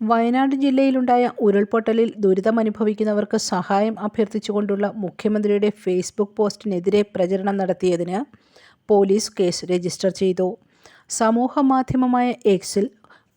വയനാട് ജില്ലയിലുണ്ടായ ഉരുൾപൊട്ടലിൽ ദുരിതമനുഭവിക്കുന്നവർക്ക് സഹായം അഭ്യർത്ഥിച്ചുകൊണ്ടുള്ള മുഖ്യമന്ത്രിയുടെ ഫേസ്ബുക്ക് പോസ്റ്റിനെതിരെ പ്രചരണം നടത്തിയതിന് പോലീസ് കേസ് രജിസ്റ്റർ ചെയ്തു. സമൂഹമാധ്യമമായ എക്സിൽ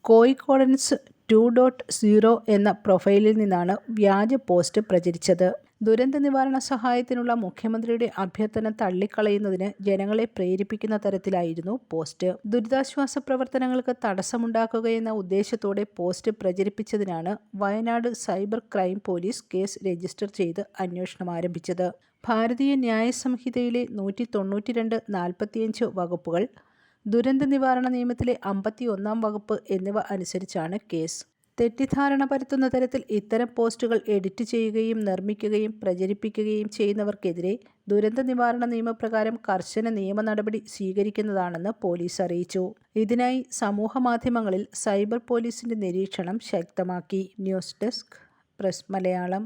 കോഴിക്കോടൻസ് ടു ഡോട്ട് സീറോ എന്ന പ്രൊഫൈലിൽ നിന്നാണ് വ്യാജ പോസ്റ്റ് പ്രചരിച്ചത്. ദുരന്ത നിവാരണ സഹായത്തിനുള്ള മുഖ്യമന്ത്രിയുടെ അഭ്യർത്ഥന തള്ളിക്കളയുന്നതിന് ജനങ്ങളെ പ്രേരിപ്പിക്കുന്ന തരത്തിലായിരുന്നു പോസ്റ്റ്. ദുരിതാശ്വാസ പ്രവർത്തനങ്ങൾക്ക് തടസ്സമുണ്ടാക്കുകയെന്ന ഉദ്ദേശത്തോടെ post പ്രചരിപ്പിച്ചതിനാണ് Wayanad cyber crime police case register ചെയ്ത് അന്വേഷണം ആരംഭിച്ചത്. ഭാരതീയ ന്യായ സംഹിതയിലെ നൂറ്റി തൊണ്ണൂറ്റിരണ്ട്, നാൽപ്പത്തിയഞ്ച് വകുപ്പുകൾ, ദുരന്തനിവാരണ നിയമത്തിലെ അമ്പത്തിയൊന്നാം വകുപ്പ് എന്നിവ അനുസരിച്ചാണ് കേസ്. തെറ്റിദ്ധാരണ പരത്തുന്ന തരത്തിൽ ഇത്തരം പോസ്റ്റുകൾ എഡിറ്റ് ചെയ്യുകയും നിർമ്മിക്കുകയും പ്രചരിപ്പിക്കുകയും ചെയ്യുന്നവർക്കെതിരെ ദുരന്ത നിവാരണ നിയമപ്രകാരം കർശന നിയമ നടപടി സ്വീകരിക്കുന്നതാണെന്ന് പോലീസ് അറിയിച്ചു. ഇതിനായി സമൂഹ മാധ്യമങ്ങളിൽ സൈബർ പോലീസിന്റെ നിരീക്ഷണം ശക്തമാക്കി. News desk press Malayalam